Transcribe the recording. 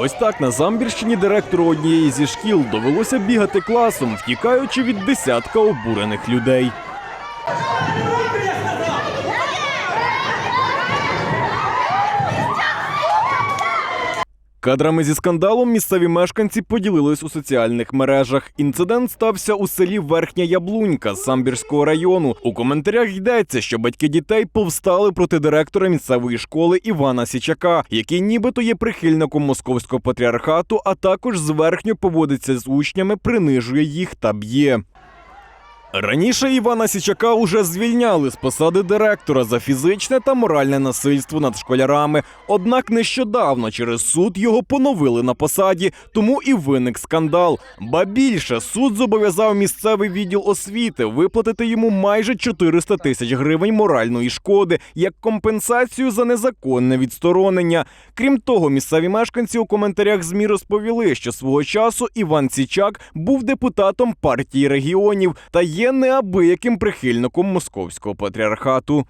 Ось так на Замбірщині директору однієї зі шкіл довелося бігати класом, втікаючи від десятка обурених людей. Кадрами зі скандалом місцеві мешканці поділились у соціальних мережах. Інцидент стався у селі Верхня Яблунька Самбірського району. У коментарях йдеться, що батьки дітей повстали проти директора місцевої школи Івана Січака, який нібито є прихильником московського патріархату, а також зверхньо поводиться з учнями, принижує їх та б'є. Раніше Івана Січака уже звільняли з посади директора за фізичне та моральне насильство над школярами. Однак нещодавно через суд його поновили на посаді, тому і виник скандал. Ба більше суд зобов'язав місцевий відділ освіти виплатити йому майже 400 тисяч гривень моральної шкоди як компенсацію за незаконне відсторонення. Крім того, місцеві мешканці у коментарях змі розповіли, що свого часу Іван Січак був депутатом партії регіонів та є неабияким прихильником московського патріархату.